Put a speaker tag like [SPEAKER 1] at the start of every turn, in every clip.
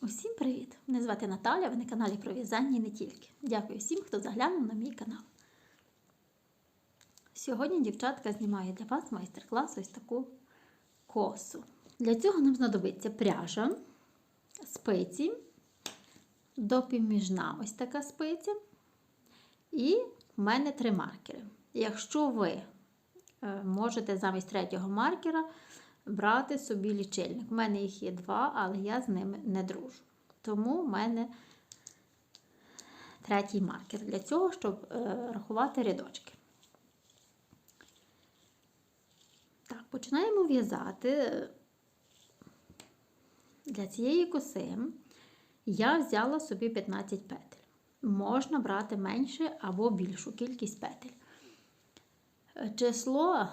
[SPEAKER 1] Усім привіт! Мене звати Наталя, ви на каналі про в'язання і не тільки. Дякую всім, хто заглянув на мій канал. Сьогодні дівчатка знімає для вас майстер-клас ось таку косу. Для цього нам знадобиться пряжа, спиці, допоміжна ось така спиця. І в мене три маркери. Якщо ви е, можете замість третього маркера брати собі лічильник. У мене їх є два, але я з ними не дружу. Тому в мене третій маркер для цього, щоб е, рахувати рядочки. Так, починаємо в'язати. Для цієї коси я взяла собі 15 петель. Можна брати менше або більшу кількість петель. Число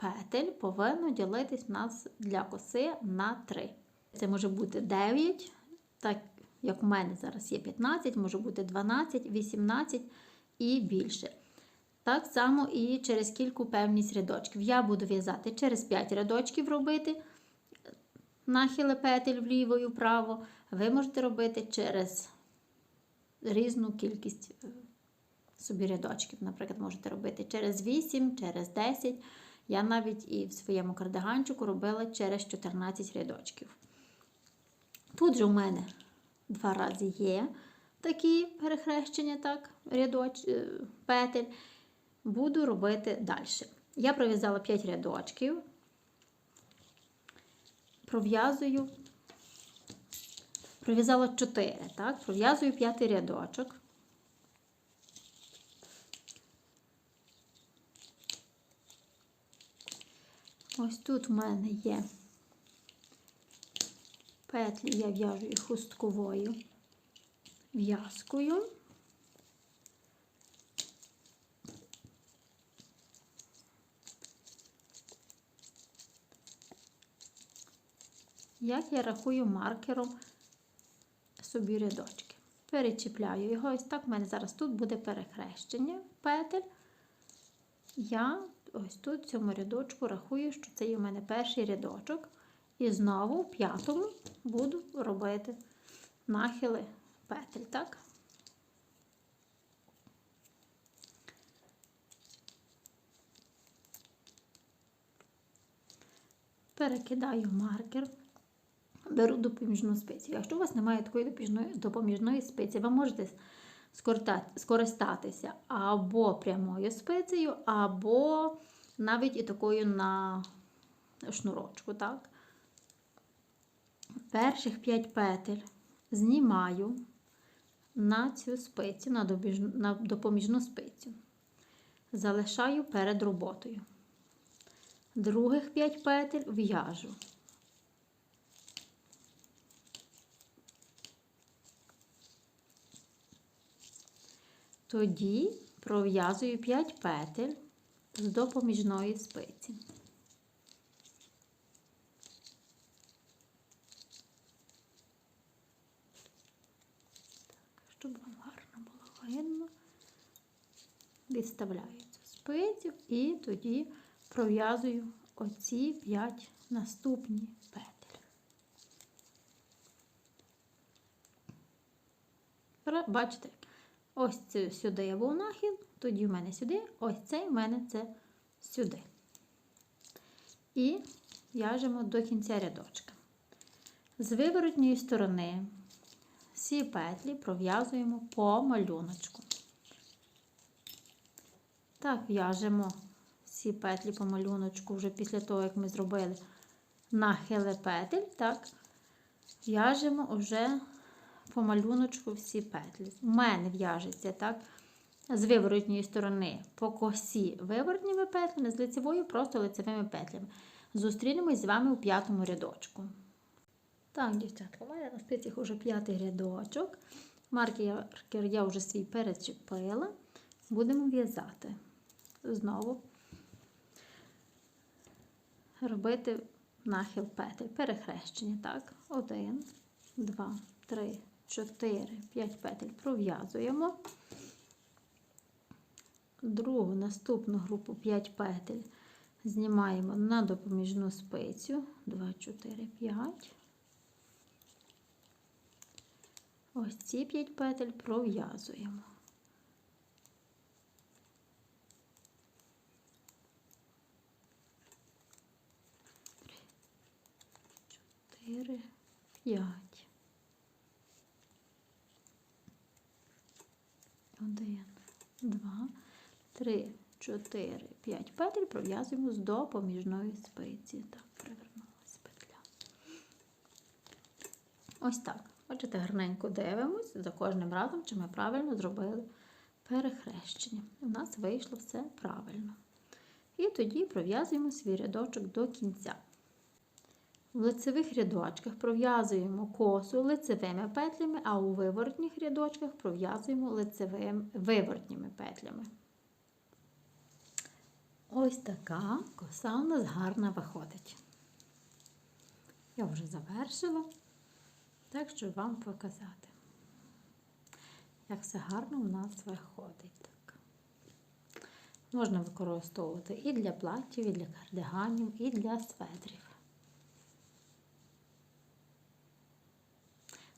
[SPEAKER 1] петель повинно ділитись в нас для коси на 3. Це може бути 9, так як у мене зараз є 15, може бути 12, 18 і більше. Так само і через кілька певність рядочків. Я буду в'язати через 5 рядочків робити нахили петель вліво і вправо. Ви можете робити через різну кількість собі рядочків. Наприклад, можете робити через 8, через 10. Я навіть і в своєму кардиганчику робила через 14 рядочків. Тут же у мене два рази є такі перехрещення, так, рядоч, петель. Буду робити далі. Я пров'язала 5 рядочків, пров'язую, пров'язала 4, так, пров'язую 5 рядочок. Ось тут в мене є петлі, я в'яжу їх хустковою в'язкою. Як я рахую маркером собі рядочки. Перечіпляю його. Ось так в мене зараз тут буде перехрещення петель. Я ось тут в цьому рядочку рахую, що це є у мене перший рядочок. І знову в п'ятому буду робити нахили петель, так? Перекидаю маркер, беру допоміжну спицю. Якщо у вас немає такої допоміжної, допоміжної спиці, ви можете скористатися або прямою спицею, або навіть і такою на шнурочку. так? Перших 5 петель знімаю на цю спицю, на, допоміжну спицю. Залишаю перед роботою. Других 5 петель в'яжу. Тоді пров'язую 5 петель з допоміжної спиці. Так, щоб вам гарно було видно, відставляю цю спицю і тоді пров'язую оці 5 наступні петель. Бачите, Ось це сюди я був нахил, тоді в мене сюди, ось цей в мене це сюди. І в'яжемо до кінця рядочка. З виворотньої сторони всі петлі пров'язуємо по малюночку. Так, в'яжемо всі петлі по малюночку вже після того, як ми зробили нахили петель, так, в'яжемо вже по малюночку всі петлі. У мене в'яжеться так, з виворотньої сторони по косі виворотніми петлями, з лицевою просто лицевими петлями. Зустрінемось з вами у п'ятому рядочку. Так, дівчатка, у мене на спицях вже п'ятий рядочок. Маркер я вже свій перечепила. Будемо в'язати. Знову робити нахил петель, перехрещення. Так, один, два, три, 4, 5 петель пров'язуємо. Другу наступну групу 5 петель знімаємо на допоміжну спицю 2, 4, 5. ось ці 5 петель пров'язуємо. Чотири, п'ять. Один, два, три, чотири, п'ять петель пров'язуємо з допоміжної спиці. Так, привернулася петля. Ось так. Бачите, гарненько дивимось за кожним разом, чи ми правильно зробили перехрещення. У нас вийшло все правильно. І тоді пров'язуємо свій рядочок до кінця. В лицевих рядочках пров'язуємо косу лицевими петлями, а у виворотніх рядочках пров'язуємо лицевим виворотніми петлями. Ось така коса у нас гарна виходить. Я вже завершила, так щоб вам показати, як все гарно у нас виходить. Так. Можна використовувати і для платтів, і для кардиганів, і для светрів.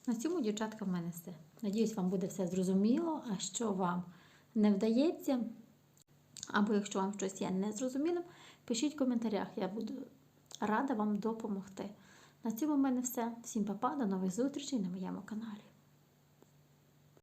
[SPEAKER 1] На цьому, дівчатка, в мене все. Надіюсь, вам буде все зрозуміло. А що вам не вдається, або якщо вам щось є незрозумілим, пишіть в коментарях, я буду рада вам допомогти. На цьому в мене все. Всім па-па, до нових зустрічей на моєму каналі.